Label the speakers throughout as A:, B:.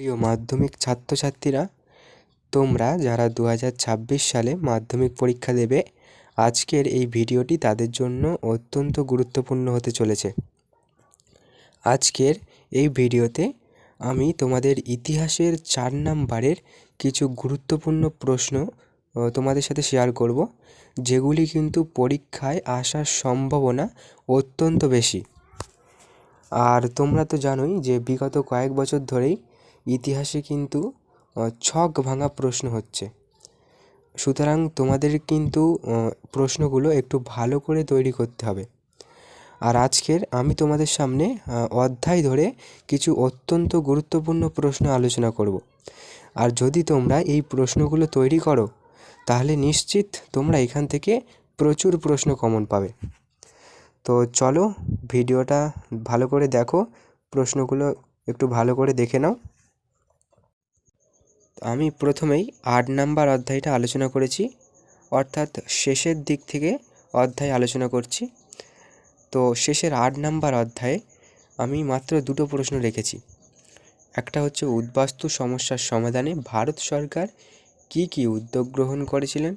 A: প্রিয় মাধ্যমিক ছাত্রছাত্রীরা, তোমরা যারা দু হাজার ছাব্বিশ সালে মাধ্যমিক পরীক্ষা দেবে, আজকের এই ভিডিওটি তাদের জন্য অত্যন্ত গুরুত্বপূর্ণ হতে চলেছে। আজকের এই ভিডিওতে আমি তোমাদের ইতিহাসের চার নাম্বারের কিছু গুরুত্বপূর্ণ প্রশ্ন তোমাদের সাথে শেয়ার করব, যেগুলি কিন্তু পরীক্ষায় আসার সম্ভাবনা অত্যন্ত বেশি। আর তোমরা তো জানোই যে বিগত কয়েক বছর ধরেই ইতিহাসে কিন্তু ছক ভাঙা প্রশ্ন হচ্ছে। সুতরাং তোমাদের কিন্তু প্রশ্নগুলো একটু ভালো করে তৈরি করতে হবে। আর আজকের আমি তোমাদের সামনে অধ্যায় ধরে কিছু অত্যন্ত গুরুত্বপূর্ণ প্রশ্ন আলোচনা করব। আর যদি তোমরা এই প্রশ্নগুলো তৈরি করো, তাহলে নিশ্চিত তোমরা এখান থেকে প্রচুর প্রশ্ন কমন পাবে। তো চলো, ভিডিওটা ভালো করে দেখো, প্রশ্নগুলো একটু ভালো করে দেখে নাও। আমি প্রথমেই আট নাম্বার অধ্যায়টা আলোচনা করেছি, অর্থাৎ শেষের দিক থেকে অধ্যায় আলোচনা করছি। তো শেষের আট নাম্বার অধ্যায়ে আমি মাত্র দুটো প্রশ্ন রেখেছি। একটা হচ্ছে, উদ্বাস্তু সমস্যার সমাধানে ভারত সরকার কি কি উদ্যোগ গ্রহণ করেছিলেন?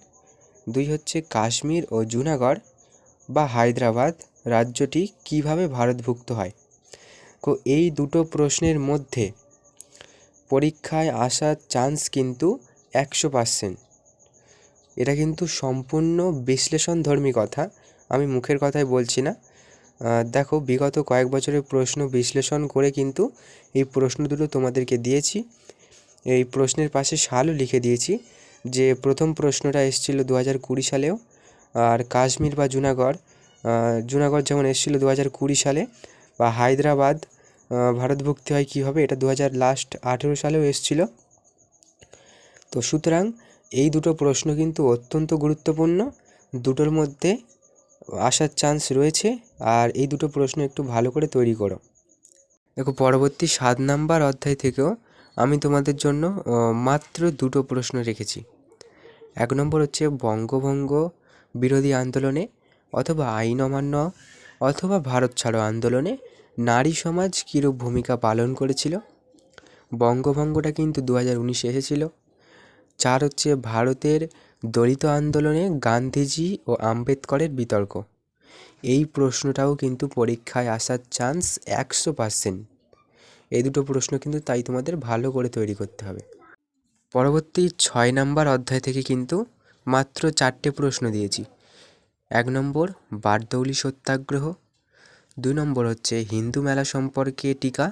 A: দুই হচ্ছে, কাশ্মীর ও জুনাগড় বা হায়দ্রাবাদ রাজ্যটি কীভাবে ভারতভুক্ত হয়? তো এই দুটো প্রশ্নের মধ্যে পরীক্ষায় আসার চান্স কিন্তু একশো পার্সেন্ট এটা কিন্তু সম্পূর্ণ বিশ্লেষণধর্মী কথা, আমি মুখের কথাই বলছি না। দেখো, বিগত কয়েক বছরের প্রশ্ন বিশ্লেষণ করে কিন্তু এই প্রশ্ন দুটো তোমাদেরকে দিয়েছি। এই প্রশ্নের পাশে সালও লিখে দিয়েছি যে, প্রথম প্রশ্নটা এসেছিল দু হাজার কুড়ি সালেও, আর কাশ্মীর বা জুনাগড় জুনাগড় যেমন এসেছিল দু হাজার কুড়ি সালে, বা হায়দ্রাবাদ ভারতভুক্তি হয় কীভাবে? এটা দু হাজার লাস্ট আঠেরো সালেও এসেছিল। তো সুতরাং এই দুটো প্রশ্ন কিন্তু অত্যন্ত গুরুত্বপূর্ণ। দুটোর মধ্যে আসার চান্স রয়েছে। আর এই দুটো প্রশ্ন একটু ভালো করে তৈরি করো। দেখো, পরবর্তী সাত নাম্বার অধ্যায় থেকেও আমি তোমাদের জন্য মাত্র দুটো প্রশ্ন রেখেছি। এক নম্বর হচ্ছে বঙ্গভঙ্গ বিরোধী আন্দোলনে অথবা আইন অমান্য অথবা ভারত ছাড়ো আন্দোলনে নারী সমাজ কীরূপ ভূমিকা পালন করেছিল? বঙ্গভঙ্গটা কিন্তু দু হাজার উনিশে এসেছিল। চার হচ্ছে ভারতের দলিত আন্দোলনে গান্ধীজি ও আম্বেদকরের বিতর্ক। এই প্রশ্নটাও কিন্তু পরীক্ষায় আসার চান্স একশো পার্সেন্ট। এই দুটো প্রশ্ন কিন্তু তাই তোমাদের ভালো করে তৈরি করতে হবে। পরবর্তী ছয় নম্বর অধ্যায় থেকে কিন্তু মাত্র চারটে প্রশ্ন দিয়েছি। এক নম্বর, বারদৌলি সত্যাগ্রহ। দুই নম্বর হচ্ছে হিন্দু মেলা সম্পর্কে টিকা।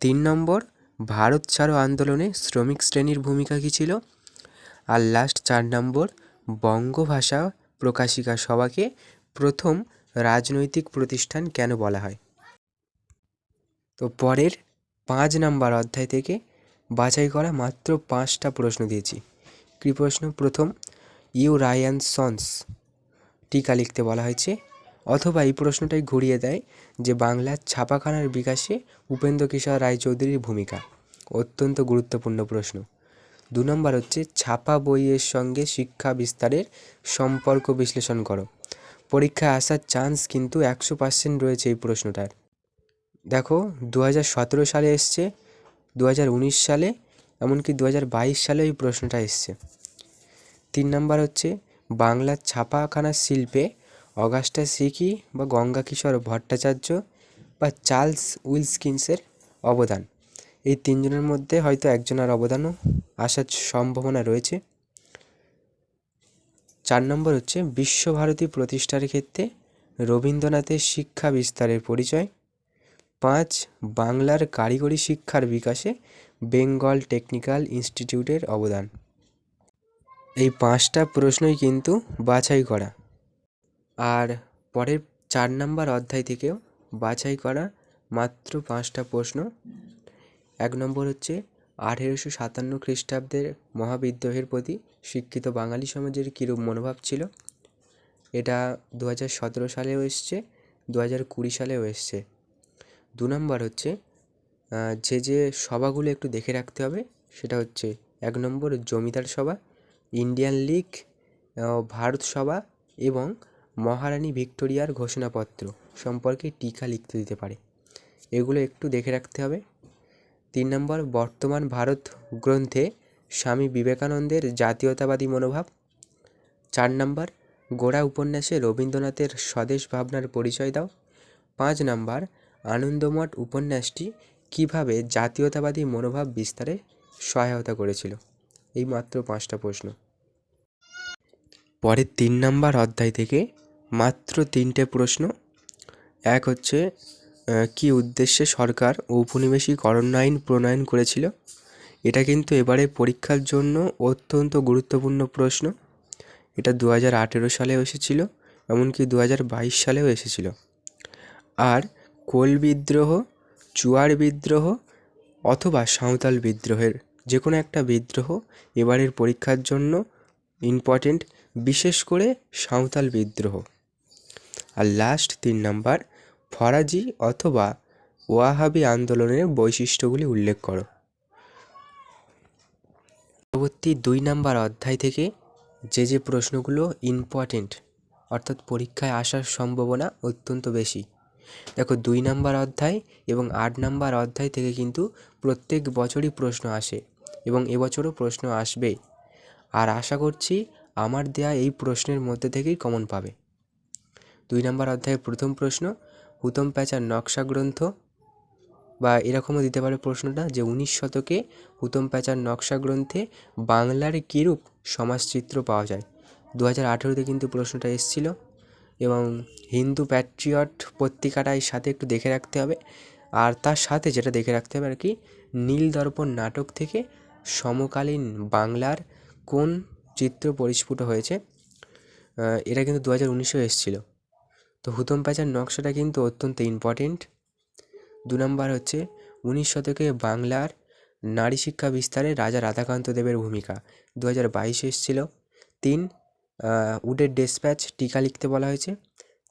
A: তিন নম্বর, ভারত ছাড়ো আন্দোলনে শ্রমিক শ্রেণির ভূমিকা কী ছিল? আর লাস্ট চার নম্বর, বঙ্গভাষা প্রকাশিকা সভাকে প্রথম রাজনৈতিক প্রতিষ্ঠান কেন বলা হয়? তো পরের পাঁচ নাম্বার অধ্যায় থেকে বাছাই করা মাত্র পাঁচটা প্রশ্ন দিয়েছি। কী প্রশ্ন? প্রথম, ইউ রায়ান সন্স, টিকা লিখতে বলা হয়েছে। অথবা এই প্রশ্নটাই ঘুরিয়ে দেয় যে বাংলার ছাপাখানার বিকাশে উপেন্দ্র কিশোর রায়চৌধুরীর ভূমিকা। অত্যন্ত গুরুত্বপূর্ণ প্রশ্ন। দু নম্বর হচ্ছে, ছাপা বইয়ের সঙ্গে শিক্ষা বিস্তারের সম্পর্ক বিশ্লেষণ করো। পরীক্ষায় আসার চান্স কিন্তু একশো পার্সেন্ট রয়েছে এই প্রশ্নটার। দেখো দু হাজার সতেরো সালে এসছে দু হাজার উনিশ সালে, এমনকি দু হাজার বাইশ সালে এই প্রশ্নটা এসছে। তিন নম্বর হচ্ছে, বাংলার ছাপাখানা শিল্পে অগাস্টা সিকি বা গঙ্গা কিশোর ভট্টাচার্য বা চার্লস উইলস্কিন্সের অবদান। এই তিনজনের মধ্যে হয়তো একজনের অবদানও আসার সম্ভাবনা রয়েছে। চার নম্বর হচ্ছে, বিশ্বভারতী প্রতিষ্ঠার ক্ষেত্রে রবীন্দ্রনাথের শিক্ষা বিস্তারের পরিচয়। পাঁচ, বাংলার কারিগরি শিক্ষার বিকাশে বেঙ্গল টেকনিক্যাল ইনস্টিটিউটের অবদান। এই পাঁচটা প্রশ্নই কিন্তু বাছাই করা। আর পরের চার নাম্বার অধ্যায় থেকেও বাছাই করা মাত্র পাঁচটা প্রশ্ন। এক নম্বর হচ্ছে, আঠেরোশো সাতান্ন খ্রিস্টাব্দের মহাবিদ্রোহের প্রতি শিক্ষিত বাঙালি সমাজের কীরূপ মনোভাব ছিল? এটা দু হাজার সতেরো সালেও এসছে দু হাজার কুড়ি সালেও এসছে। দু নম্বর হচ্ছে যে যে সভাগুলো একটু দেখে রাখতে হবে, সেটা হচ্ছে, এক নম্বর জমিদার সভা, ইন্ডিয়ান লীগ ভারত সভা এবং মহারানী ভিক্টোরিয়ার ঘোষণাপত্র সম্পর্কে টিকা লিখতে দিতে পারে। এগুলো একটু দেখে রাখতে হবে। তিন নম্বর, বর্তমান ভারত গ্রন্থে স্বামী বিবেকানন্দের জাতীয়তাবাদী মনোভাব। চার নম্বর, গোড়া উপন্যাসে রবীন্দ্রনাথের স্বদেশ ভাবনার পরিচয় দাও। পাঁচ নম্বর, আনন্দমঠ উপন্যাসটি কীভাবে জাতীয়তাবাদী মনোভাব বিস্তারে সহায়তা করেছিল? এই মাত্র পাঁচটা প্রশ্ন। পরের তিন নম্বর অধ্যায় থেকে মাত্র তিনটে প্রশ্ন। এক হচ্ছে কী উদ্দেশ্যে সরকার ঔপনিবেশিকরণ আইন প্রণয়ন করেছিল? এটা কিন্তু এবারে পরীক্ষার জন্য অত্যন্ত গুরুত্বপূর্ণ প্রশ্ন। এটা দু হাজার আঠেরো সালেও এসেছিল, এমনকি দু হাজার বাইশ সালেও এসেছিল। আর কোল বিদ্রোহ, চুয়ার বিদ্রোহ অথবা সাঁওতাল বিদ্রোহের যে কোনো একটা বিদ্রোহ এবারের পরীক্ষার জন্য ইম্পর্টেন্ট বিশেষ করে সাঁওতাল বিদ্রোহ। আর লাস্ট তিন নাম্বার ফরাজি অথবা ওয়াহাবি আন্দোলনের বৈশিষ্ট্যগুলি উল্লেখ করো। পরবর্তী দুই নাম্বার অধ্যায় থেকে যে যে প্রশ্নগুলো ইম্পর্টেন্ট অর্থাৎ পরীক্ষায় আসার সম্ভাবনা অত্যন্ত বেশি। দেখো, দুই নাম্বার অধ্যায় এবং আট নাম্বার অধ্যায় থেকে কিন্তু প্রত্যেক বছরই প্রশ্ন আসে এবং এবছরও প্রশ্ন আসবে আর আশা করছি, আমার দেয়া এই প্রশ্নের মধ্যে থেকেই কমন পাবে। দুই নম্বর অধ্যায়ের প্রথম প্রশ্ন, হুতম প্যাঁচার নকশা গ্রন্থ? বা এরকমও দিতে পারে প্রশ্নটা যে উনিশ শতকে হুতম প্যাঁচার নকশা গ্রন্থে বাংলার কীরূপ সমাজচিত্র পাওয়া যায়? দু হাজার আঠেরোতে কিন্তু প্রশ্নটা এসেছিল এবং হিন্দু প্যাট্রিয়ট পত্রিকাটার সাথে একটু দেখে রাখতে হবে। আর তার সাথে যেটা দেখে রাখতে হবে আর কি, নীল দর্পণ নাটক থেকে সমকালীন বাংলার কোন চিত্র পরিস্ফুট হয়েছে? এটা কিন্তু দু হাজার উনিশেও এসেছিল। তো হুতম প্যাঁচার নকশাটা কিন্তু অত্যন্ত ইম্পর্টেন্ট দু নম্বর হচ্ছে, উনিশ শতকে বাংলার নারী শিক্ষা বিস্তারে রাজা রাধাকান্ত দেবের ভূমিকা দু হাজার বাইশে এসেছিল। তিন উডের ডেসপ্যাচ টিকা লিখতে বলা হয়েছে।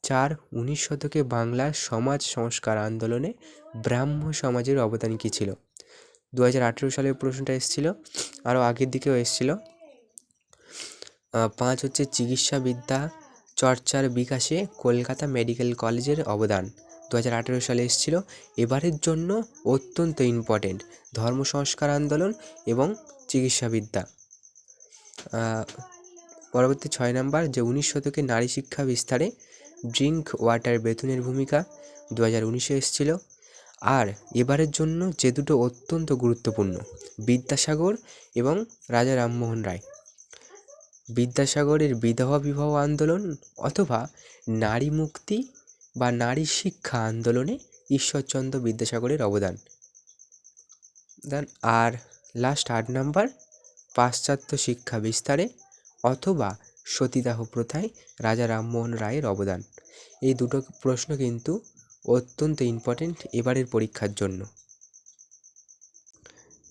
A: চার, উনিশ শতকে বাংলার সমাজ সংস্কার আন্দোলনে ব্রাহ্ম সমাজের অবদান কী ছিল? দু হাজার আঠেরো সালের প্রশ্নটা এসেছিল, আরও আগের দিকেও এসেছিল। পাঁচ হচ্ছে চিকিৎসাবিদ্যা চর্চার বিকাশে কলকাতা মেডিকেল কলেজের অবদান। দু হাজার আঠেরো সালে এসেছিল এবারের জন্য অত্যন্ত ইম্পর্টেন্ট ধর্ম সংস্কার আন্দোলন এবং চিকিৎসাবিদ্যা পরবর্তী ছয় নাম্বার যে উনিশ শতকে নারী শিক্ষা বিস্তারে ড্রিঙ্ক ওয়াটার বেতনের ভূমিকা দু হাজার উনিশে এসেছিল। আর এবারের জন্য যে দুটো অত্যন্ত গুরুত্বপূর্ণ বিদ্যাসাগর এবং রাজা রামমোহন রায়। বিদ্যাসাগরের বিধবা বিবাহ আন্দোলন অথবা নারী মুক্তি বা নারী শিক্ষা আন্দোলনে ঈশ্বরচন্দ্র বিদ্যাসাগরের অবদান। দেন আর লাস্ট আট নাম্বার পাশ্চাত্য শিক্ষা বিস্তারে অথবা সতীদাহ প্রথায় রাজা রামমোহন রায়ের অবদান। এই দুটো প্রশ্ন কিন্তু অত্যন্ত ইম্পর্টেন্ট এবারের পরীক্ষার জন্য।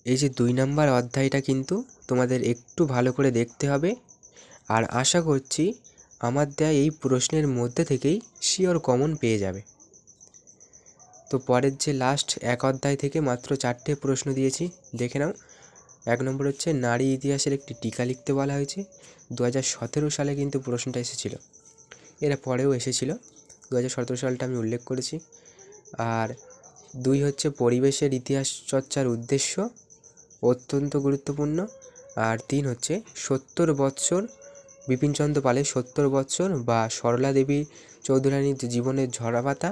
A: এই যে দুই নাম্বার অধ্যায়টা কিন্তু তোমাদের একটু ভালো করে দেখতে হবে। আর আশা করছি আমার দেয়া এই প্রশ্নের মধ্যে থেকেই শিওর কমন পেয়ে যাবে। তো পরের যে লাস্ট এক অধ্যায় থেকে মাত্র চারটে প্রশ্ন দিয়েছি, দেখে নাও। এক নম্বর হচ্ছে, নারী ইতিহাসের একটি টিকা লিখতে বলা হয়েছে। দু হাজার সতেরো সালে কিন্তু প্রশ্নটা এসেছিল। এরা পরেও এসেছিল। দু হাজার সতেরো সালটা আমি উল্লেখ করেছি। আর দুই হচ্ছে, পরিবেশের ইতিহাস চর্চার উদ্দেশ্য অত্যন্ত গুরুত্বপূর্ণ। আর তিন হচ্ছে, সত্তর বৎসর বিপিনচন্দ্র পালের সত্তর বৎসর বা সরলা দেবী চৌধুরানীর জীবনের ঝরাপাতা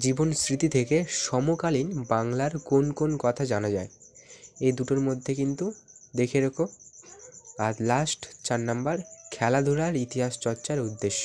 A: জীবন স্মৃতি থেকে সমকালীন বাংলার কোন কোন কথা জানা যায়? এই দুটোর মধ্যে কিন্তু দেখে রেখো। আর লাস্ট চার নাম্বার খেলাধুলার ইতিহাস চর্চার উদ্দেশ্য।